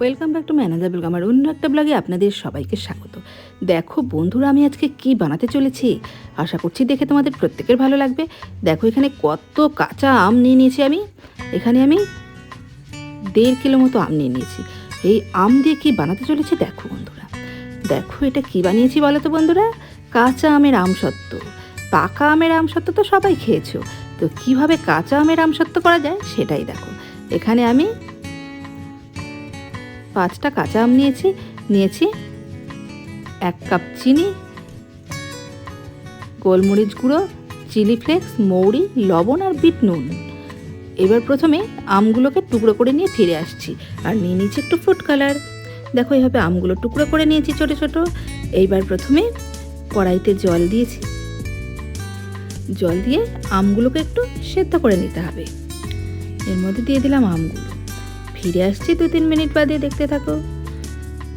Welcome back to manager blog আমার অন্য একটা ব্লগে আপনাদের সবাইকে স্বাগত। দেখো বন্ধুরা, আমি আজকে কি বানাতে চলেছি? আশা করছি দেখে তোমাদের প্রত্যেকের ভালো লাগবে। দেখো এখানে কত কাঁচা আম নিয়ে নিয়েছি আমি। এখানে আমি দেড় কিলো মতো আম নিয়ে নিয়েছি। এই আম দিয়ে কি বানাতে চলেছি দেখো বন্ধুরা। দেখো এটা কি বানিয়েছি বলো তো বন্ধুরা? কাঁচা আমের আম আমসত্ত্ব পাকা আমের আম আমসত্ত্ব তো সবাই খেয়েছো। তো কীভাবে কাঁচা আমের আমসত্ত্ব করা যায় সেটাই দেখো। এখানে আমি পাঁচটা কাঁচা আম নিয়েছি নিয়েছি এক কাপ চিনি, গোলমরিচ গুঁড়ো, চিলি ফ্লেক্স, মৌরি, লবণ আর বিট নুন। এবার প্রথমে আমগুলোকে টুকরো করে নিয়ে ফিরে আসছি আর নিয়ে নিচ্ছি একটু ফুড কালার দেখো এইভাবে আমগুলো টুকরো করে নিয়েছি ছোট ছোট। এইবার প্রথমে কড়াইতে জল দিয়েছি। জল দিয়ে আমগুলোকে একটু সেদ্ধ করে নিতে হবে। এর মধ্যে দিয়ে দিলাম আমগুলো। ফিরে আসছি দু তিন মিনিট বাদে, দেখতে থাকো।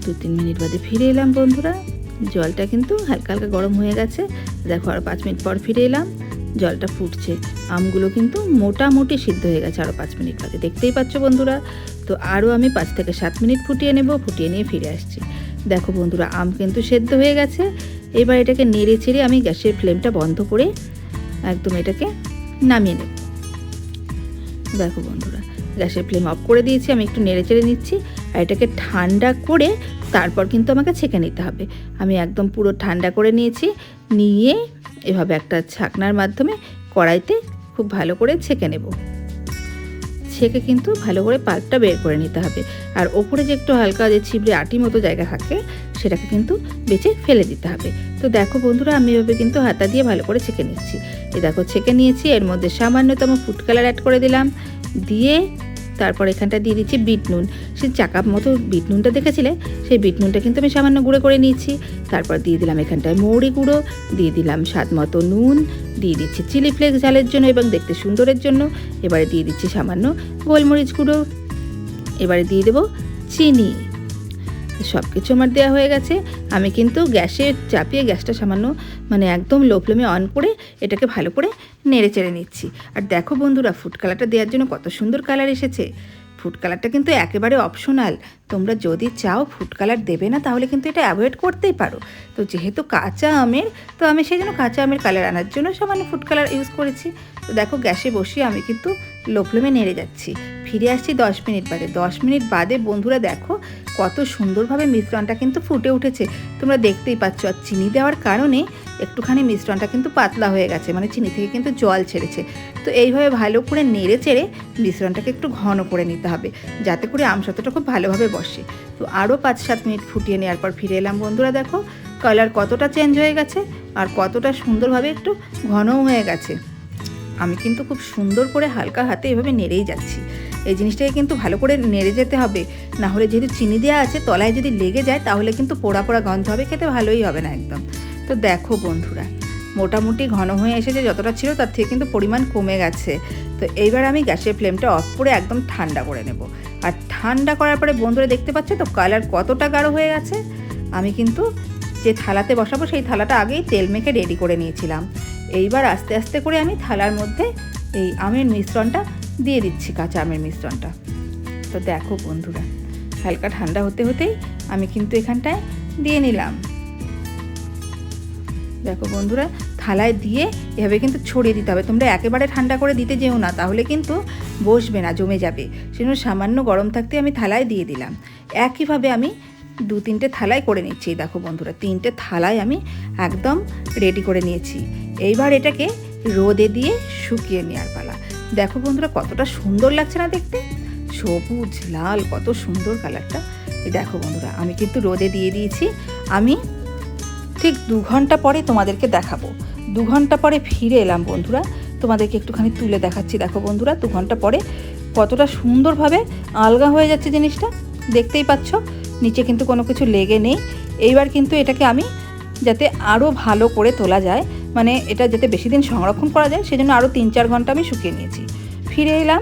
দু তিন মিনিট বাদে ফিরে এলাম বন্ধুরা। জলটা কিন্তু হালকা হালকা গরম হয়ে গেছে। দেখো, আর পাঁচ মিনিট পর ফিরে এলাম। জলটা ফুটছে। আমগুলো কিন্তু মোটামুটি সিদ্ধ হয়ে গেছে আরও পাঁচ মিনিট বাদে। দেখতেই পাচ্ছ বন্ধুরা? তো আরও আমি পাঁচ থেকে সাত মিনিট ফুটিয়ে নেব, ফুটিয়ে নিয়ে ফিরে আসছি। দেখো বন্ধুরা, আম কিন্তু সেদ্ধ হয়ে গেছে। এবার এটাকে নেড়ে চেড়ে আমি গ্যাসের ফ্লেমটা বন্ধ করে একদম এটাকে নামিয়ে নেব। দেখো বন্ধুরা গ্যাসের ফ্লেম অফ করে দিয়েছি, আমি একটু নেড়ে চেড়ে নিচ্ছি আর এটাকে ঠান্ডা করে তারপর কিন্তু আমাকে ছেঁকে নিতে হবে। আমি একদম পুরো ঠান্ডা করে নিয়েছি, নিয়ে এভাবে একটা ছাকনার মাধ্যমে কড়াইতে খুব ভালো করে ছেঁকে নেব। ছেঁকে কিন্তু ভালো করে পাল্পটা বের করে নিতে হবে। আর ওপরে যে একটু হালকা যে ছিবড়ে আটি মতো জায়গা থাকে, সেটাকে কিন্তু বেছে ফেলে দিতে হবে। তো দেখো বন্ধুরা, আমি এভাবে কিন্তু হাতা দিয়ে ভালো করে ছেঁকে নিচ্ছি। এ দেখো, ছেঁকে নিয়েছি, এর মধ্যে সামান্যতম ফুড কালার অ্যাড করে দিলাম। দিয়ে তারপর এখানটা দিয়ে দিচ্ছি বিট নুন। সেই চাকা মতো বিট নুনটা দেখেছিলে? সেই বিট নুনটা কিন্তু আমি সামান্য গুঁড়ো করে নিয়েছি। তারপর দিয়ে দিলাম এখানটায় মৌরি গুঁড়ো, দিয়ে দিলাম স্বাদ মতো নুন, দিয়ে দিচ্ছি চিলি ফ্লেক্স ঝালের জন্য এবং দেখতে সুন্দরের জন্য। এবারে দিয়ে দিচ্ছি সামান্য গোলমরিচ গুঁড়ো। এবারে দিয়ে দেবো চিনি। সব কিছু আমার দেওয়া হয়ে গেছে। আমি কিন্তু গ্যাসে চাপিয়ে গ্যাসটা সামান্য মানে একদম লো ফ্লেমে অন করে এটাকে ভালো করে নেড়ে চেড়ে নিচ্ছি। আর দেখো বন্ধুরা ফুড কালারটা দেওয়ার জন্য কত সুন্দর কালার এসেছে। ফুড কালারটা কিন্তু একেবারে অপশনাল তোমরা যদি চাও ফুড কালার দেবে না, তাহলে কিন্তু এটা অ্যাভয়েড করতেই পারো। তো যেহেতু কাঁচা আমের, তো আমি সেই জন্য কাঁচা আমের কালার আনার জন্য সামান্য ফুড কালার ইউজ করেছি। তো দেখো গ্যাসে বসিয়ে আমি কিন্তু লো ফ্লেমে নেড়ে যাচ্ছি। ফিরে আসছি দশ মিনিট বাদে। দশ মিনিট বাদে বন্ধুরা দেখো কত সুন্দরভাবে মিশ্রণটা কিন্তু ফুটে উঠেছে। তোমরা দেখতেই পাচ্ছ, আর চিনি দেওয়ার কারণে একটুখানি মিশ্রণটা কিন্তু পাতলা হয়ে গেছে মানে চিনি থেকে কিন্তু জল ছেড়েছে। তো এইভাবে ভালো করে নেড়ে চেড়ে মিশ্রণটাকে একটু ঘন করে নিতে হবে, যাতে করে আমসত্বটা খুব ভালোভাবে বসে। তো আরও পাঁচ সাত মিনিট ফুটিয়ে নেওয়ার পর ফিরে এলাম বন্ধুরা দেখো, কালার কতটা চেঞ্জ হয়ে গেছে আর কতটা সুন্দরভাবে একটু ঘনও হয়ে গেছে। আমি কিন্তু খুব সুন্দর করে হালকা হাতে এভাবে নেড়েই যাচ্ছি। এই জিনিসটাকে কিন্তু ভালো করে নেড়ে যেতে হবে। না হলে যেহেতু চিনি দেওয়া আছে, তলায় যদি লেগে যায়, তাহলে কিন্তু পোড়া পোড়া গন্ধ হবে, খেতে ভালোই হবে না একদম। তো দেখো বন্ধুরা, মোটামুটি ঘন হয়ে এসেছে, যতটা ছিল তার থেকে কিন্তু পরিমাণ কমে গেছে। তো এইবার আমি গ্যাসের ফ্লেমটা অফ করে একদম ঠান্ডা করে নেব। আর ঠান্ডা করার পরে বন্ধুরা দেখতে পাচ্ছ তো কালার কতটা গাঢ় হয়ে গেছে? আমি কিন্তু যে থালাতে বসাবো, সেই থালাটা আগেই তেল মেখে রেডি করে নিয়েছিলাম। এইবার আস্তে আস্তে করে আমি থালার মধ্যে এই আমের মিশ্রণটা দিয়ে দিচ্ছি কাঁচা আমের মিশ্রণটা। তো দেখো বন্ধুরা, হালকা ঠান্ডা হতে হতেই আমি কিন্তু এখানটায় দিয়ে নিলাম। দেখো বন্ধুরা, থালায় দিয়ে এভাবে কিন্তু ছড়িয়ে দিতে হবে। তোমরা একেবারে ঠান্ডা করে দিতে যেও না, তাহলে কিন্তু বসবে না, জমে যাবে। সেজন্য সামান্য গরম থাকতে আমি থালায় দিয়ে দিলাম। একইভাবে আমি দু তিনটে থালায় করে নিচ্ছি। দেখো বন্ধুরা, তিনটে থালায় আমি একদম রেডি করে নিয়েছি। এইবার এটাকে রোদে দিয়ে শুকিয়ে নেওয়ার পালা। দেখো বন্ধুরা, কতটা সুন্দর লাগছে না দেখতে? সবুজ, লাল, কত সুন্দর কালারটা। দেখো বন্ধুরা, আমি কিন্তু রোদে দিয়ে দিয়েছি। আমি ঠিক দু ঘণ্টা পরে তোমাদেরকে দেখাবো। দু ঘণ্টা পরে ফিরে এলাম বন্ধুরা, তোমাদেরকে একটুখানি তুলে দেখাচ্ছি। দেখো বন্ধুরা, দু ঘণ্টা পরে কতটা সুন্দরভাবে আলগা হয়ে যাচ্ছে জিনিসটা, দেখতেই পাচ্ছ। নিচে কিন্তু কোনো কিছু লেগে নেই। এইবার কিন্তু এটাকে আমি যাতে আরও ভালো করে তোলা যায় মানে এটা যাতে বেশি দিন সংরক্ষণ করা যায়, সেজন্য আরও তিন চার ঘণ্টা আমি শুকিয়ে নিয়েছি। ফিরে এলাম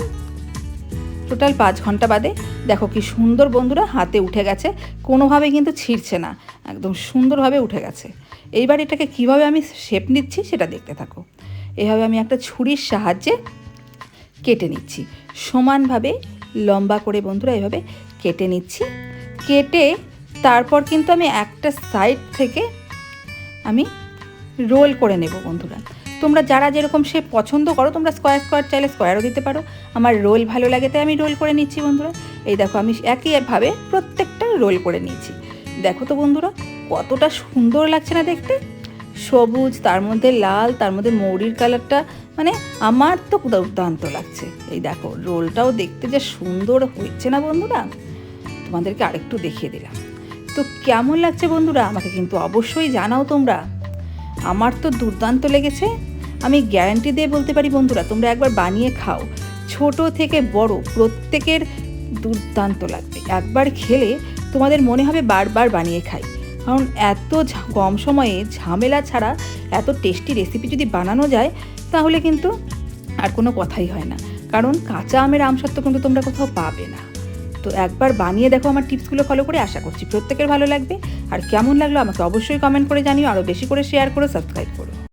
টোটাল পাঁচ ঘণ্টা বাদে। দেখো কি সুন্দর বন্ধুরা, হাতে উঠে গেছে। কোনোভাবে কিন্তু ছিঁড়ছে না, একদম সুন্দরভাবে উঠে গেছে। এইবার এটাকে কীভাবে আমি শেপ নিচ্ছি সেটা দেখতে থাকো। এভাবে আমি একটা ছুরির সাহায্যে কেটে নিচ্ছি। সমানভাবে লম্বা করে বন্ধুরা এভাবে কেটে নিচ্ছি। কেটে তারপর কিন্তু আমি একটা সাইড থেকে আমি রোল করে নেব বন্ধুরা। তোমরা যারা যেরকম সে পছন্দ করো, তোমরা স্কোয়ার স্কোয়ার চাইলে স্কোয়ারও দিতে পারো। আমার রোল ভালো লাগে, তাই আমি রোল করে নিচ্ছি বন্ধুরা। এই দেখো, আমি একইভাবে প্রত্যেকটা রোল করে নিয়েছি দেখো তো বন্ধুরা, কতটা সুন্দর লাগছে না দেখতে? সবুজ, তার মধ্যে লাল, তার মধ্যে মৌরির কালারটা মানে আমার তো দুর্দান্ত লাগছে। এই দেখো, রোলটাও দেখতে যে সুন্দর হচ্ছে না বন্ধুরা? তোমাদেরকে আরেকটু দেখিয়ে দিলাম। তো কেমন লাগছে বন্ধুরা? আমাকে কিন্তু অবশ্যই জানাও তোমরা। আমার তো দুর্দান্ত লেগেছে। আমি গ্যারান্টি দিয়ে বলতে পারি বন্ধুরা, তোমরা একবার বানিয়ে খাও। ছোট থেকে বড় প্রত্যেকের দুর্দান্ত লাগবে। একবার খেলে তোমাদের মনে হবে বারবার বানিয়ে খাই। কারণ এত কম সময়ে ঝামেলা ছাড়া এত টেস্টি রেসিপি যদি বানানো যায়, তাহলে কিন্তু আর কোনো কথাই হয় না। কারণ কাঁচা আমের আমসত্ব কিন্তু তোমরা কোথাও পাবে না। তো একবার বানিয়ে দেখো আমার টিপসগুলো ফলো করে, আশা করছি প্রত্যেকের ভালো লাগবে। আর কেমন লাগল আমাকে অবশ্যই কমেন্ট করে জানিও, আরও বেশি করে শেয়ার করো সাবস্ক্রাইব করো।